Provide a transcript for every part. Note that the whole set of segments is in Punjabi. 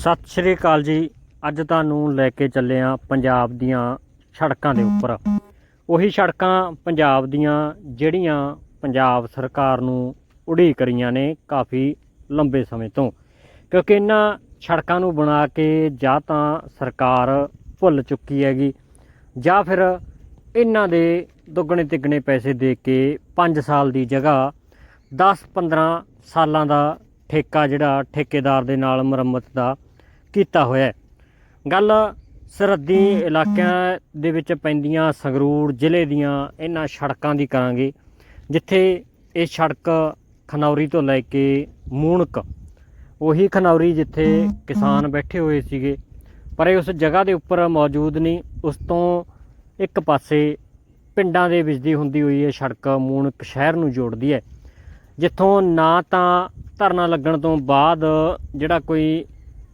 ਸਤਿ ਸ਼੍ਰੀ ਅਕਾਲ ਜੀ। ਅੱਜ ਤੁਹਾਨੂੰ ਲੈ ਕੇ ਚੱਲੇ ਆ ਪੰਜਾਬ ਦੀਆਂ ਸੜਕਾਂ ਦੇ ਉੱਪਰ। ਉਹੀ ਸੜਕਾਂ ਪੰਜਾਬ ਦੀਆਂ ਜਿਹੜੀਆਂ ਪੰਜਾਬ ਸਰਕਾਰ ਨੂੰ ਉਡੀਕ ਰਹੀਆਂ ਨੇ ਕਾਫੀ ਲੰਬੇ ਸਮੇਂ ਤੋਂ। ਕਿਉਂਕਿ ਇਹਨਾਂ ਸੜਕਾਂ ਨੂੰ ਬਣਾ ਕੇ ਜਾਂ ਤਾਂ ਸਰਕਾਰ ਭੁੱਲ ਚੁੱਕੀ ਹੈਗੀ ਜਾਂ ਫਿਰ ਇਹਨਾਂ ਦੇ ਦੁੱਗਣੇ ਤਿੱਗਣੇ ਪੈਸੇ ਦੇ ਕੇ 5 ਸਾਲ ਦੀ ਜਗ੍ਹਾ 10-15 ਸਾਲਾਂ ਦਾ ਠੇਕਾ ਜਿਹੜਾ ਠੇਕੇਦਾਰ ਦੇ ਨਾਲ ਮੁਰੰਮਤ ਦਾ ਕੀਤਾ ਹੋਇਆ ਹੈ। ਗੱਲ ਸਰਹੱਦੀ ਇਲਾਕਿਆਂ ਦੇ ਵਿੱਚ ਪੈਂਦੀਆਂ ਸੰਗਰੂਰ ਜ਼ਿਲ੍ਹੇ ਦੀਆਂ ਇਹਨਾਂ ਸੜਕਾਂ ਦੀ ਕਰਾਂਗੇ ਜਿੱਥੇ ਇਹ ਸੜਕ ਖਨੌਰੀ ਤੋਂ ਲੈ ਕੇ ਮੂਣਕ ਉਹੀ ਖਨੌਰੀ ਜਿੱਥੇ ਕਿਸਾਨ ਬੈਠੇ ਹੋਏ ਸੀਗੇ ਪਰ ਇਹ ਉਸ ਜਗ੍ਹਾ ਦੇ ਉੱਪਰ ਮੌਜੂਦ ਨਹੀਂ ਉਸ ਤੋਂ ਇੱਕ ਪਾਸੇ ਪਿੰਡਾਂ ਦੇ ਵਿੱਚ ਦੀ ਹੁੰਦੀ ਹੋਈ ਇਹ ਸੜਕ ਮੂਣਕ ਸ਼ਹਿਰ ਨੂੰ ਜੋੜਦੀ ਹੈ। ਜਿੱਥੋਂ ਨਾ ਤਾਂ ਧਰਨਾ ਲੱਗਣ ਤੋਂ ਬਾਅਦ ਜਿਹੜਾ ਕੋਈ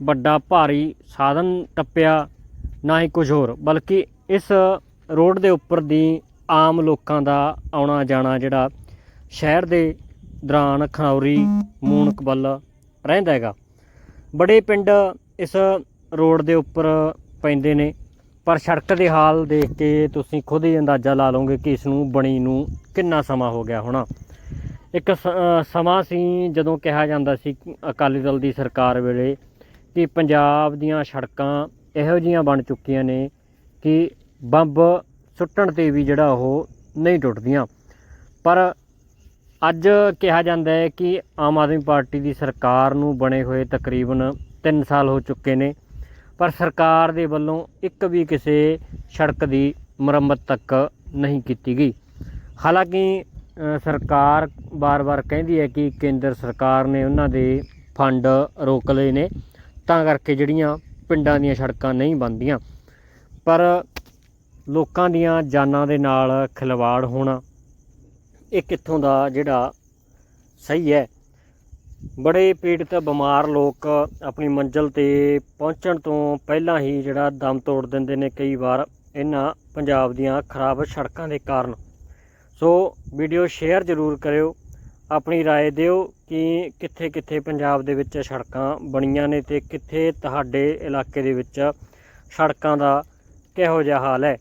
ਵੱਡਾ ਭਾਰੀ ਸਾਧਨ ਟੱਪਿਆ, ਨਾ ਹੀ ਕੁਝ ਹੋਰ, ਬਲਕਿ ਇਸ ਰੋਡ ਦੇ ਉੱਪਰ ਦੀ ਆਮ ਲੋਕਾਂ ਦਾ ਆਉਣਾ ਜਾਣਾ ਜਿਹੜਾ ਸ਼ਹਿਰ ਦੇ ਦੌਰਾਨ ਖਨੌਰੀ ਮੂਣਕ ਰਹਿੰਦਾ ਹੈਗਾ। ਬੜੇ ਪਿੰਡ ਇਸ ਰੋਡ ਦੇ ਉੱਪਰ ਪੈਂਦੇ ਨੇ, ਪਰ ਸੜਕ ਦੇ ਹਾਲ ਦੇਖ ਕੇ ਤੁਸੀਂ ਖੁਦ ਹੀ ਅੰਦਾਜ਼ਾ ਲਾ ਲਓਗੇ ਕਿ ਇਸ ਨੂੰ ਬਣੀ ਨੂੰ ਕਿੰਨਾ ਸਮਾਂ ਹੋ ਗਿਆ ਹੋਣਾ। ਇੱਕ ਸਮਾਂ ਸੀ ਜਦੋਂ ਕਿਹਾ ਜਾਂਦਾ ਸੀ ਅਕਾਲੀ ਦਲ ਦੀ ਸਰਕਾਰ ਵੇਲੇ ਕਿ ਪੰਜਾਬ ਦੀਆਂ ਸੜਕਾਂ ਇਹੋ ਜੀਆਂ ਬਣ ਚੁੱਕੀਆਂ ਨੇ ਕਿ ਬੰਬ ਸੁੱਟਣ ਤੇ ਵੀ ਜਿਹੜਾ ਉਹ ਨਹੀਂ ਟੁੱਟਦੀਆਂ। ਪਰ ਅੱਜ ਕਿਹਾ ਜਾਂਦਾ ਹੈ ਕਿ ਆਮ ਆਦਮੀ ਪਾਰਟੀ ਦੀ ਸਰਕਾਰ ਨੂੰ ਬਣੇ ਹੋਏ ਤਕਰੀਬਨ 3 ਸਾਲ ਹੋ ਚੁੱਕੇ ਨੇ, ਪਰ ਸਰਕਾਰ ਦੇ ਵੱਲੋਂ ਇੱਕ ਵੀ ਕਿਸੇ ਸੜਕ ਦੀ ਮੁਰੰਮਤ ਤੱਕ ਨਹੀਂ ਕੀਤੀ ਗਈ। ਹਾਲਾਂਕਿ ਸਰਕਾਰ ਬਾਰ-ਬਾਰ ਕਹਿੰਦੀ ਹੈ ਕਿ ਕੇਂਦਰ ਸਰਕਾਰ ਨੇ ਉਹਨਾਂ ਦੇ ਫੰਡ ਰੋਕ ਲਏ ਨੇ। ਤਾਂ ਕਰਕੇ ਜਿਹੜੀਆਂ ਪਿੰਡਾਂ ਦੀਆਂ ਸੜਕਾਂ ਨਹੀਂ ਬਣਦੀਆਂ। ਪਰ ਲੋਕਾਂ ਦੀਆਂ ਜਾਨਾਂ ਦੇ ਨਾਲ ਖਿਲਵਾੜ ਹੋਣਾ ਇਹ ਕਿੱਥੋਂ ਦਾ ਜਿਹੜਾ ਸਹੀ ਹੈ? ਬੜੇ ਪੀੜਤ, ਬਿਮਾਰ ਲੋਕ ਆਪਣੀ ਮੰਜ਼ਲ ਤੇ ਪਹੁੰਚਣ ਤੋਂ ਪਹਿਲਾਂ ਹੀ ਜਿਹੜਾ ਦਮ ਤੋੜ ਦਿੰਦੇ ਨੇ ਕਈ ਵਾਰ ਇਹਨਾਂ ਪੰਜਾਬ ਦੀਆਂ ਖਰਾਬ ਸੜਕਾਂ ਦੇ ਕਾਰਨ। ਸੋ ਵੀਡੀਓ ਸ਼ੇਅਰ ਜ਼ਰੂਰ ਕਰਿਓ। ਆਪਣੀ رائے ਦਿਓ ਕਿ ਕਿੱਥੇ ਕਿੱਥੇ ਪੰਜਾਬ ਦੇ ਵਿੱਚ ਸੜਕਾਂ ਬਣੀਆਂ ਨੇ ਤੇ ਕਿੱਥੇ ਤੁਹਾਡੇ ਇਲਾਕੇ ਦੇ ਵਿੱਚ ਸੜਕਾਂ ਦਾ ਕਿਹੋ ਜਿਹਾ ਹਾਲ ਹੈ